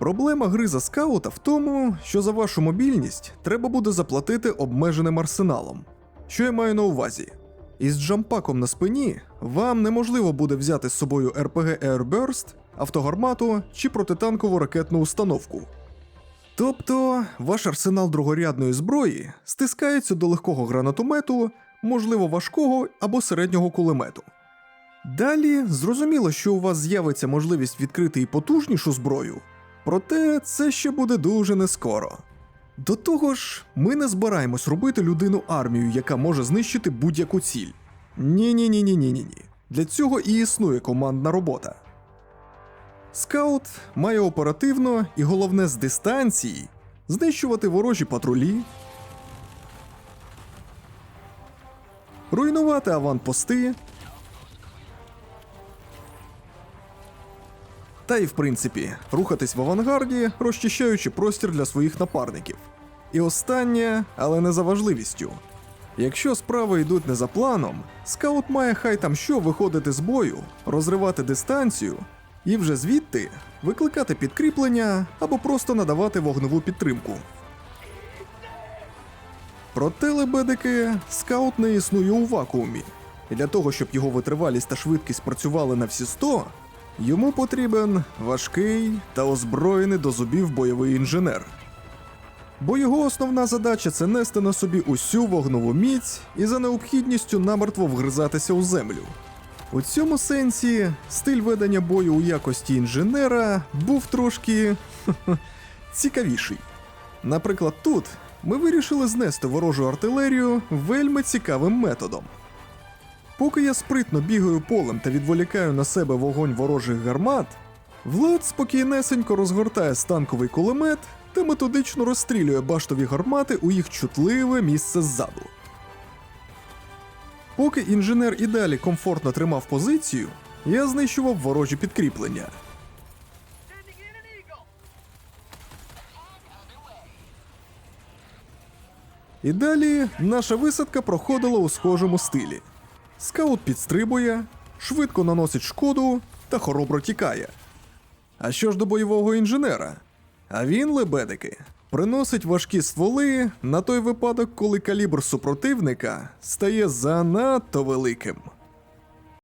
Проблема гри за скаута в тому, що за вашу мобільність треба буде заплатити обмеженим арсеналом. Що я маю на увазі? Із джампаком на спині вам неможливо буде взяти з собою RPG Airburst, автогармату чи протитанкову ракетну установку. Тобто ваш арсенал другорядної зброї стискається до легкого гранатомету, можливо важкого або середнього кулемету. Далі зрозуміло, що у вас з'явиться можливість відкрити і потужнішу зброю, проте це ще буде дуже нескоро. До того ж, ми не збираємось робити людину армію, яка може знищити будь-яку ціль. Ні, ні, ні, ні, ні, ні. Для цього і існує командна робота. Скаут має оперативно і головне з дистанції знищувати ворожі патрулі, руйнувати аванпости. Та й в принципі рухатись в авангарді, розчищаючи простір для своїх напарників. І останнє, але не за важливістю. Якщо справи йдуть не за планом, скаут має хай там що виходити з бою, розривати дистанцію і вже звідти викликати підкріплення або просто надавати вогневу підтримку. Проте лебедики скаут не існує у вакуумі, і для того, щоб його витривалість та швидкість працювали на всі 100, йому потрібен важкий та озброєний до зубів бойовий інженер. Бо його основна задача це нести на собі усю вогнову міць і за необхідністю намертво вгризатися у землю. У цьому сенсі стиль ведення бою у якості інженера був трошки цікавіший. Наприклад, тут ми вирішили знести ворожу артилерію вельми цікавим методом. Поки я спритно бігаю полем та відволікаю на себе вогонь ворожих гармат, Влад спокійнесенько розгортає станковий кулемет та методично розстрілює баштові гармати у їх чутливе місце ззаду. Поки інженер і далі комфортно тримав позицію, я знищував ворожі підкріплення. І далі наша висадка проходила у схожому стилі. Скаут підстрибує, швидко наносить шкоду та хоробро тікає. А що ж до бойового інженера? А він, лебедики, приносить важкі стволи на той випадок, коли калібр супротивника стає занадто великим.